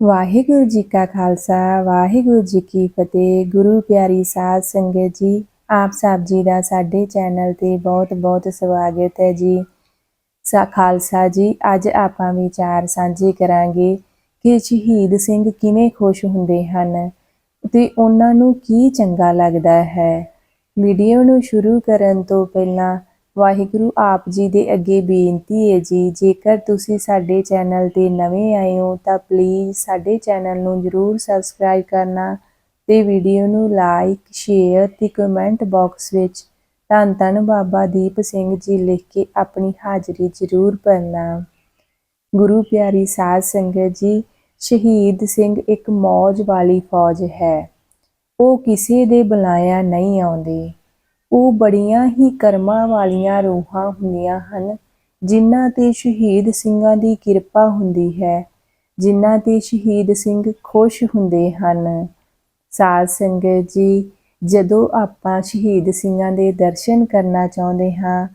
ਵਾਹਿਗੁਰੂ ਜੀ ਕਾ ਖਾਲਸਾ, ਵਾਹਿਗੁਰੂ ਜੀ ਕੀ ਫਤਿਹ। ਗੁਰੂ ਪਿਆਰੀ ਸਾਧ ਸੰਗਤ ਜੀ, ਆਪ ਸਭ ਜੀ ਦਾ ਸਾਡੇ ਚੈਨਲ ਤੇ ਬਹੁਤ-ਬਹੁਤ ਸਵਾਗਤ ਹੈ ਜੀ। ਸਾ ਖਾਲਸਾ ਜੀ, ਅੱਜ ਆਪਾਂ ਵਿਚਾਰ ਸਾਂਝੇ ਕਰਾਂਗੇ ਕਿ ਸ਼ਹੀਦ ਸਿੰਘ ਕਿਵੇਂ ਖੁਸ਼ ਹੁੰਦੇ ਹਨ ਤੇ ਉਹਨਾਂ ਨੂੰ ਕੀ ਚੰਗਾ ਲੱਗਦਾ ਹੈ। ਵੀਡੀਓ ਨੂੰ ਸ਼ੁਰੂ ਕਰਨ ਤੋਂ ਪਹਿਲਾਂ ਵਾਹਿਗੁਰੂ ਆਪ ਜੀ ਦੇ ਅੱਗੇ ਬੇਨਤੀ ਹੈ ਜੀ, ਜੇਕਰ ਤੁਸੀਂ ਸਾਡੇ ਚੈਨਲ ਤੇ ਨਵੇਂ ਆਏ ਹੋ ਤਾਂ ਪਲੀਜ਼ ਸਾਡੇ ਚੈਨਲ ਨੂੰ ਜਰੂਰ ਸਬਸਕ੍ਰਾਈਬ ਕਰਨਾ ਤੇ ਵੀਡੀਓ ਨੂੰ ਲਾਈਕ ਸ਼ੇਅਰ ਤੇ ਕਮੈਂਟ ਬਾਕਸ ਵਿੱਚ ਧੰਨ ਧੰਨ ਬਾਬਾ ਦੀਪ ਸਿੰਘ ਜੀ ਲਿਖ ਕੇ ਆਪਣੀ ਹਾਜ਼ਰੀ ਜਰੂਰ ਭਰਨਾ। ਗੁਰੂ ਪਿਆਰੀ ਸਾਧ ਸੰਗਤ ਜੀ, ਸ਼ਹੀਦ ਸਿੰਘ ਇੱਕ ਮੌਜ ਵਾਲੀ ਫੌਜ ਹੈ। ਉਹ ਕਿਸੇ ਦੇ ਬੁਲਾਇਆ ਨਹੀਂ ਆਉਂਦੇ। ਉਹ ਬੜੀਆਂ ਹੀ ਕਰਮਾਂ ਵਾਲੀਆਂ ਰੂਹਾਂ ਹੁੰਦੀਆਂ ਹਨ, ਜਿਨ੍ਹਾਂ ਤੇ ਸ਼ਹੀਦ ਸਿੰਘਾਂ ਦੀ ਕਿਰਪਾ ਹੁੰਦੀ ਹੈ, ਜਿਨ੍ਹਾਂ ਤੇ ਸ਼ਹੀਦ ਸਿੰਘ ਖੁਸ਼ ਹੁੰਦੇ ਹਨ। ਸਾਧ ਸੰਗਤ ਜੀ, ਜਦੋਂ ਆਪਾਂ ਸ਼ਹੀਦ ਸਿੰਘਾਂ ਦੇ ਦਰਸ਼ਨ ਕਰਨਾ ਚਾਹੁੰਦੇ ਹਾਂ,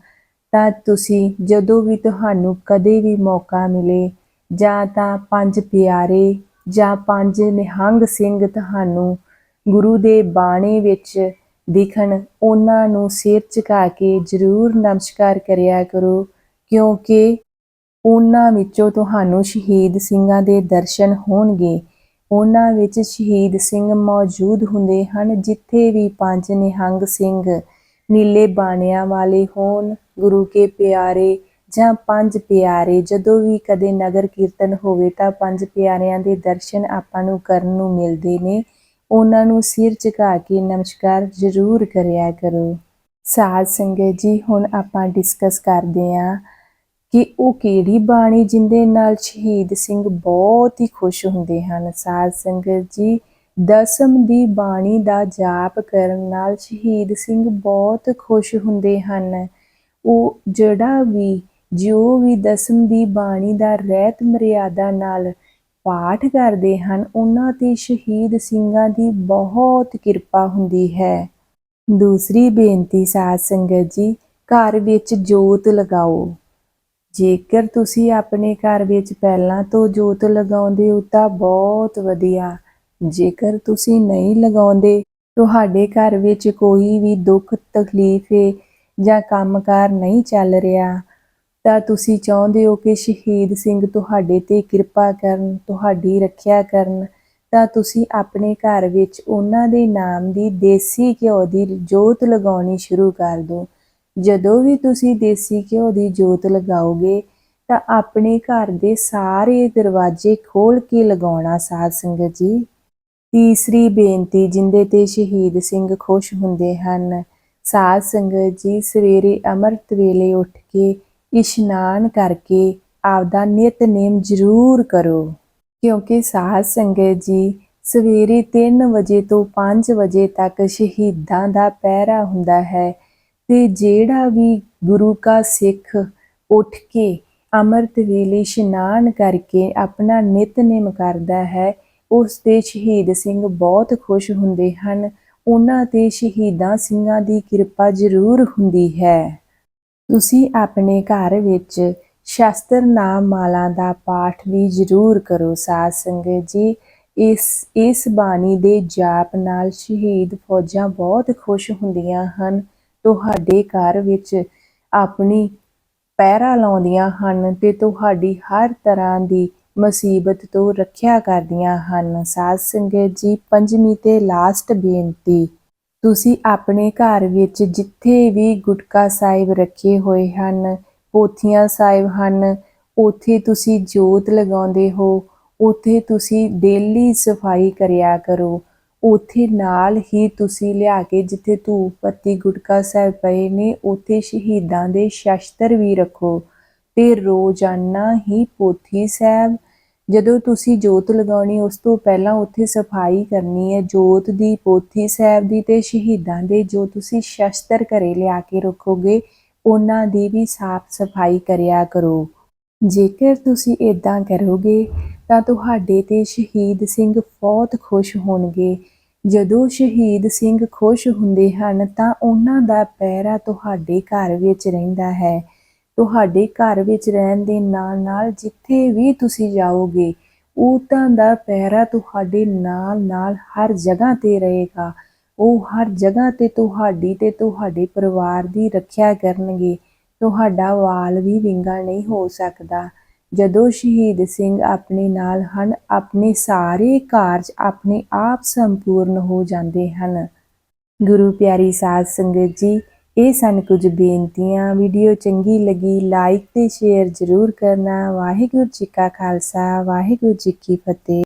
ਤਾਂ ਤੁਸੀਂ ਜਦੋਂ ਵੀ ਤੁਹਾਨੂੰ ਕਦੇ ਵੀ ਮੌਕਾ ਮਿਲੇ, ਜਾਂ ਤਾਂ ਪੰਜ ਪਿਆਰੇ, ਜਾਂ ਪੰਜ ਨਿਹੰਗ ਸਿੰਘ ਤੁਹਾਨੂੰ ਗੁਰੂ ਦੇ ਬਾਣੇ ਵਿੱਚ ਦਿਖਣ, ਉਹਨਾਂ ਨੂੰ ਸਿਰ ਝੁਕਾ ਕੇ ਜ਼ਰੂਰ ਨਮਸਕਾਰ ਕਰਿਆ ਕਰੋ, ਕਿਉਂਕਿ ਉਹਨਾਂ ਵਿੱਚੋਂ ਤੁਹਾਨੂੰ ਸ਼ਹੀਦ ਸਿੰਘਾਂ ਦੇ ਦਰਸ਼ਨ ਹੋਣਗੇ। ਉਹਨਾਂ ਵਿੱਚ ਸ਼ਹੀਦ ਸਿੰਘ ਮੌਜੂਦ ਹੁੰਦੇ ਹਨ, ਜਿੱਥੇ ਵੀ ਪੰਜ ਨਿਹੰਗ ਸਿੰਘ ਨੀਲੇ ਬਾਣਿਆਂ ਵਾਲੇ ਹੋਣ, ਗੁਰੂ ਕੇ ਪਿਆਰੇ ਜਾਂ ਪੰਜ ਪਿਆਰੇ। ਜਦੋਂ ਵੀ ਕਦੇ ਨਗਰ ਕੀਰਤਨ ਹੋਵੇ ਤਾਂ ਪੰਜ ਪਿਆਰਿਆਂ ਦੇ ਦਰਸ਼ਨ ਆਪਾਂ ਨੂੰ ਕਰਨ ਨੂੰ ਮਿਲਦੇ ਨੇ। ਉਹਨਾਂ ਨੂੰ ਸਿਰ ਝੁਕਾ ਕੇ ਨਮਸਕਾਰ ਜ਼ਰੂਰ ਕਰਿਆ ਕਰੋ। ਸਾਧ ਸੰਗਤ ਜੀ, ਹੁਣ ਆਪਾਂ ਡਿਸਕਸ ਕਰਦੇ ਆਂ ਕਿ ਉਹ ਕਿਹੜੀ ਬਾਣੀ ਜਿੰਦੇ ਨਾਲ ਸ਼ਹੀਦ ਸਿੰਘ ਬਹੁਤ ਹੀ ਖੁਸ਼ ਹੁੰਦੇ ਹਨ। ਸਾਧ ਸੰਗਤ ਜੀ, ਦਸਮ ਦੀ ਬਾਣੀ ਦਾ ਜਾਪ ਕਰਨ ਨਾਲ ਸ਼ਹੀਦ ਸਿੰਘ ਬਹੁਤ ਖੁਸ਼ ਹੁੰਦੇ ਹਨ। ਉਹ ਜਿਹੜਾ ਵੀ, ਜੋ ਵੀ ਦਸਮ ਦੀ ਬਾਣੀ ਦਾ ਰਹਿਤ ਮਰਿਆਦਾ ਨਾਲ ਪਾਠ ਕਰਦੇ ਹਨ, ਉਹਨਾਂ ਤੇ ਸ਼ਹੀਦ ਸਿੰਘਾਂ ਦੀ ਬਹੁਤ ਕਿਰਪਾ ਹੁੰਦੀ ਹੈ। ਦੂਸਰੀ ਬੇਨਤੀ, ਸਾਧ ਸੰਗਤ ਜੀ, ਘਰ ਵਿੱਚ ਜੋਤ ਲਗਾਓ। ਜੇਕਰ ਤੁਸੀਂ ਆਪਣੇ ਘਰ ਵਿੱਚ ਪਹਿਲਾਂ ਤੋਂ ਜੋਤ ਲਗਾਉਂਦੇ ਹੋ ਤਾਂ ਬਹੁਤ ਵਧੀਆ। ਜੇਕਰ ਤੁਸੀਂ ਨਹੀਂ ਲਗਾਉਂਦੇ, ਤੁਹਾਡੇ ਘਰ ਵਿੱਚ ਕੋਈ ਵੀ ਦੁੱਖ, ਤਕਲੀਫ ਹੈ ਜਾਂ ਕੰਮਕਾਰ ਨਹੀਂ ਚੱਲ ਰਿਹਾ ਤਾਂ ਤੁਸੀਂ ਚਾਹੁੰਦੇ ਹੋ ਕਿ ਸ਼ਹੀਦ ਸਿੰਘ ਤੁਹਾਡੇ ਤੇ ਕਿਰਪਾ ਕਰਨ, ਤੁਹਾਡੀ ਰੱਖਿਆ ਕਰਨ। ਤਾਂ ਤੁਸੀਂ ਆਪਣੇ ਘਰ ਵਿੱਚ ਉਹਨਾਂ ਦੇ ਨਾਮ ਦੀ ਦੇਸੀ ਘਿਓ ਦੀ ਜੋਤ ਲਗਾਉਣੀ ਸ਼ੁਰੂ ਕਰ ਦਿਓ। ਜਦੋਂ ਵੀ ਤੁਸੀਂ ਦੇਸੀ ਘਿਓ ਦੀ ਜੋਤ ਲਗਾਓਗੇ, ਤਾਂ ਆਪਣੇ ਘਰ ਦੇ ਸਾਰੇ ਦਰਵਾਜ਼ੇ ਖੋਲ ਕੇ ਲਗਾਉਣਾ, ਸਾਧ ਸੰਗਤ ਜੀ। ਤੀਸਰੀ ਬੇਨਤੀ, ਜਿੰਦੇ ਤੇ ਸ਼ਹੀਦ ਸਿੰਘ ਖੁਸ਼ ਹੁੰਦੇ ਹਨ, ਸਾਧ ਸੰਗਤ ਜੀ, ਸਵੇਰੇ ਅੰਮ੍ਰਿਤ ਵੇਲੇ ਉੱਠ ਕੇ ਇਸ਼ਨਾਨ ਕਰਕੇ ਆਪਦਾ ਨਿਤਨੇਮ ਜ਼ਰੂਰ ਕਰੋ। ਕਿਉਂਕਿ ਸਾਧ ਸੰਗਤ ਜੀ ਸਵੇਰੇ 3 ਵਜੇ ਤੋਂ 5 ਵਜੇ ਤੱਕ ਸ਼ਹੀਦਾਂ ਦਾ ਪਹਿਰਾ ਹੁੰਦਾ ਹੈ ਤੇ ਜਿਹੜਾ ਵੀ ਗੁਰੂ ਕਾ ਸਿੱਖ ਉੱਠ ਕੇ ਅੰਮ੍ਰਿਤ ਵੇਲੇ ਇਸ਼ਨਾਨ ਕਰਕੇ ਆਪਣਾ ਨਿਤਨੇਮ ਕਰਦਾ ਹੈ, ਉਸ ਤੇ ਸ਼ਹੀਦ ਸਿੰਘ ਬਹੁਤ ਖੁਸ਼ ਹੁੰਦੇ ਹਨ। ਉਹਨਾਂ ਤੇ ਸ਼ਹੀਦਾਂ ਸਿੰਘਾਂ ਦੀ ਕਿਰਪਾ ਜ਼ਰੂਰ ਹੁੰਦੀ ਹੈ। ਤੁਸੀਂ ਆਪਣੇ ਘਰ ਵਿੱਚ ਸ਼ਾਸਤਰ ਨਾਮ ਮਾਲਾ ਦਾ ਪਾਠ ਵੀ ਜ਼ਰੂਰ ਕਰੋ, ਸਾਧ ਸੰਗਤ ਜੀ। ਇਸ ਇਸ ਬਾਣੀ ਦੇ ਜਾਪ ਨਾਲ ਸ਼ਹੀਦ ਫੌਜਾਂ ਬਹੁਤ ਖੁਸ਼ ਹੁੰਦੀਆਂ ਹਨ। ਤੁਹਾਡੇ ਘਰ ਵਿੱਚ ਆਪਣੀ ਪਹਿਰਾ ਲਾਉਂਦੀਆਂ ਹਨ ਤੇ ਤੁਹਾਡੀ ਹਰ ਤਰ੍ਹਾਂ ਦੀ ਮੁਸੀਬਤ ਤੋਂ ਰੱਖਿਆ ਕਰਦੀਆਂ ਹਨ। ਸਾਧ ਸੰਗਤ ਜੀ, ਪੰਜਵੀਂ ਤੇ ਲਾਸਟ ਬੇਨਤੀ। ਤੁਸੀਂ ਆਪਣੇ ਘਰ ਵਿੱਚ ਜਿੱਥੇ ਵੀ ਗੁਟਕਾ ਸਾਹਿਬ ਰੱਖੇ ਹੋਏ ਹਨ, ਪੋਥੀਆਂ ਸਾਹਿਬ ਹਨ, ਉਥੇ ਤੁਸੀਂ ਜੋਤ ਲਗਾਉਂਦੇ ਹੋ, ਉਥੇ ਤੁਸੀਂ ਡੇਲੀ ਸਫ਼ਾਈ ਕਰਿਆ ਕਰੋ। ਉਥੇ ਨਾਲ ਹੀ ਤੁਸੀਂ ਲਿਆ ਕੇ ਜਿੱਥੇ ਧੂਪ ਪੱਤੀ ਗੁਟਕਾ ਸਾਹਿਬ ਪਏ ਨੇ, ਉਥੇ ਸ਼ਹੀਦਾਂ ਦੇ ਸ਼ਸਤਰ ਵੀ ਰੱਖੋ ਤੇ ਰੋਜ਼ਾਨਾ ਹੀ ਪੋਥੀ ਸਾਹਿਬ ਜਦੋਂ ਤੁਸੀਂ ਜੋਤ ਲਗਾਉਣੀ, ਉਸ ਤੋਂ ਪਹਿਲਾਂ ਉੱਥੇ ਸਫ਼ਾਈ ਕਰਨੀ ਹੈ। ਜੋਤ ਦੀ ਪੋਥੀ ਸਾਹਿਬ ਦੀ ਤੇ ਸ਼ਹੀਦਾਂ ਦੇ ਜੋ ਤੁਸੀਂ ਸ਼ਸਤਰ ਘਰੇ ਲਿਆ ਕੇ ਰੱਖੋਗੇ, ਉਹਨਾਂ ਦੀ ਵੀ ਸਾਫ਼ ਸਫ਼ਾਈ ਕਰਿਆ ਕਰੋ। ਜੇਕਰ ਤੁਸੀਂ ਇਦਾਂ ਕਰੋਗੇ, ਤਾਂ ਤੁਹਾਡੇ ਤੇ ਸ਼ਹੀਦ ਸਿੰਘ ਬਹੁਤ ਖੁਸ਼ ਹੋਣਗੇ। ਜਦੋਂ ਸ਼ਹੀਦ ਸਿੰਘ ਖੁਸ਼ ਹੁੰਦੇ ਹਨ, ਤਾਂ ਉਹਨਾਂ ਦਾ ਪਹਿਰਾ ਤੁਹਾਡੇ ਘਰ ਵਿੱਚ ਰਹਿੰਦਾ ਹੈ। ਤੁਹਾਡੇ ਘਰ ਵਿੱਚ ਰਹਿਣ ਦੇ ਨਾਲ ਨਾਲ ਜਿੱਥੇ ਵੀ ਤੁਸੀਂ ਜਾਓਗੇ, ਊਤਾਂ ਦਾ ਪਹਿਰਾ ਤੁਹਾਡੇ ਨਾਲ ਨਾਲ ਹਰ ਜਗ੍ਹਾ ਤੇ ਰਹੇਗਾ। ਉਹ ਹਰ ਜਗ੍ਹਾ ਤੇ ਤੁਹਾਡੀ ਤੇ ਤੁਹਾਡੇ ਪਰਿਵਾਰ ਦੀ ਰੱਖਿਆ ਕਰਨਗੇ। ਤੁਹਾਡਾ ਵਾਲ ਵੀ ਵਿੰਗਾ ਨਹੀਂ ਹੋ ਸਕਦਾ। ਜਦੋਂ ਸ਼ਹੀਦ ਸਿੰਘ ਆਪਣੇ ਨਾਲ ਹਨ, ਆਪਣੇ ਸਾਰੇ ਕਾਰਜ ਆਪਣੇ ਆਪ ਸੰਪੂਰਨ ਹੋ ਜਾਂਦੇ ਹਨ। ਗੁਰੂ ਪਿਆਰੀ ਸਾਧ ਸੰਗਤ ਜੀ ਇਹ ਸਨ ਕੁਝ ਬੇਨਤੀਆਂ। ਵੀਡੀਓ ਚੰਗੀ ਲੱਗੀ ਲਾਈਕ ਤੇ ਸ਼ੇਅਰ ਜ਼ਰੂਰ ਕਰਨਾ। ਵਾਹਿਗੁਰੂ ਜੀ ਕਾ ਖਾਲਸਾ, ਵਾਹਿਗੁਰੂ ਜੀ ਕੀ ਫਤਿਹ।